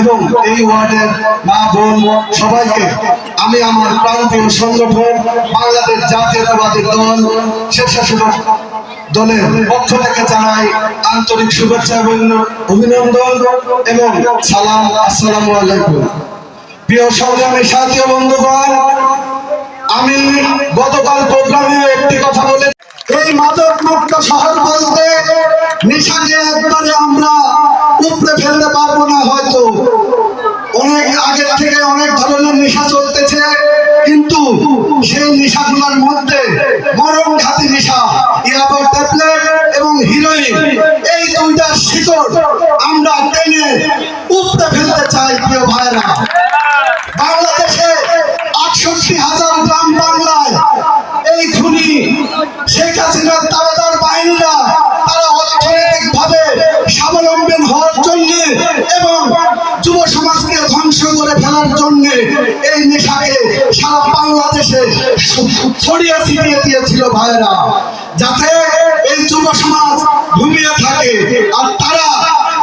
এবং এই ওয়ার্ডের মা, বোন, সবাইকে আমি আমার প্রান্তীয় সংগঠন, বাংলাদেশ জাতীয়তাবাদী দল, স্বেচ্ছাসেবক দলের পক্ষ থেকে জানাই আন্তরিক শুভেচ্ছা এবং অভিনন্দন এবং সালাম, আসসালামু আলাইকুম। প্রিয় সংগ্রামী সাথী বন্ধুগণ, আমি গতকাল প্রোগ্রামে একটি কথা বলে এই মাদক মুক্ত শহর বলতে নিশাকে একবারে আমরা উপড়ে ফেলতে পারব না থেকে অনেক ধরনের নেশা চলতেছে, কিন্তু সেই নেশাগুলোর মধ্যে মরণ ঘাতি নেশা ইয়াবা ট্যাবলেট এবং হিরোইন এই দুইটা শিকড় আমরা টেনে উপড়ে ফেলতে চাই, প্রিয় ভাইরা বাংলাদেশে আটষট্টি হাজার গ্রাম বাংলায় এই খুনি শেখ এবং যুব সমাজকে ধ্বংস করে ফেলার জন্য এই নেশাকে সারা বাংলাদেশে ছড়িয়ে ছিটিয়ে দিয়েছিল ভাইয়েরা। যাতে এই যুব সমাজ ঘুমিয়ে থাকে আর তারা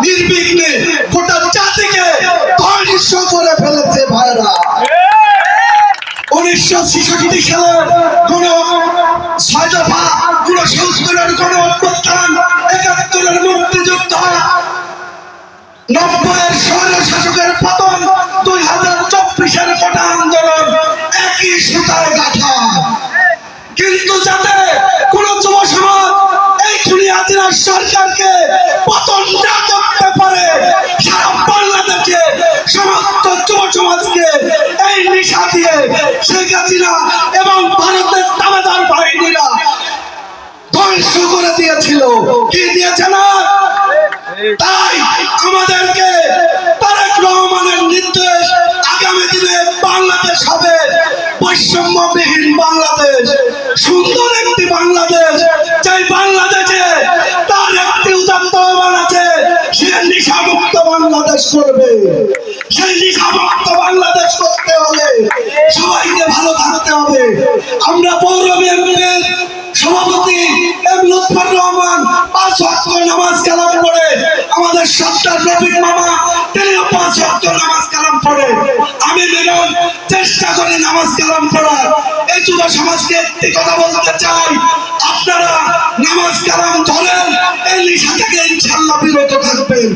নির্বিঘ্নে গোটা জাতিকে ধ্বংস করে ফেলেছে ভাইয়েরা। উনিশশো ছেষট্টি সালের কোন ছয় দফা কোন সংস্কারের কোন নব্বইয়ের স্বৈর শাসকের পতন দুই হাজার চব্বিশের কোটা আন্দোলন একই কিন্তু যাতে কোন যুব সমাজ এই সরকারকে পতন না করতে পারে, সারা বাংলাদেশে সমস্ত যুব সমাজকে এই নিশা দিয়ে শেখ হাসিনা এবং ভারতের দাবেদার বাহিনীরা ধ্বংস করে দিয়েছিল। কি দিয়েছে না? তাই আমাদেরকে তারেক রহমানের নির্দেশ আগামী দিনে বাংলাদেশ হবে। বৈষম্যবিহীন বাংলাদেশ, সুন্দর একটি বাংলাদেশ চাই বাংলাদেশে তার একটি উদাত্ত আছে, সে নিশামুক্ত বাংলাদেশ করবে। সেই নিশামুক্ত বাংলাদেশ করতে হলে সবাইকে ভালো থাকতে হবে। আমরা পৌর বিএনপির সভাপতি এম লুৎফর রহমান পাঁচ নামাজ কালাম পড়ে আমাদের সত্তার রফিক মামা তিনিও পাঁচ ওয়াক্ত নামাজ কালাম পড়ে। আমি মিলন চেষ্টা করি নামাজ কালাম পড়ার। এই যুব সমাজকে একটি কথা বলতে চাই। আপনারা নামাজ কালাম ধরেন, এই নিশা থেকে ইনশাল্লাহ বিরত থাকবেন।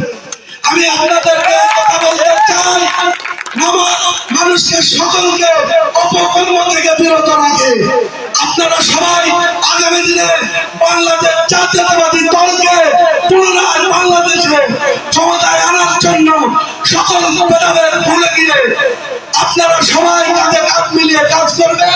আমি আপনাদেরকে কথা বলতে চাই মানুষকে সকলকে অপকর্ম থেকে বিরত রাখে। আপনারা সবাই আগামী দিনে বাংলাদেশ জাতীয়তাবাদী পুনরায় বাংলাদেশে ক্ষমতায় আনার জন্য সকল ভেদাভেদ ভুলে গিয়ে আপনারা সবাই কাঁধে কাঁধ মিলিয়ে কাজ করবেন।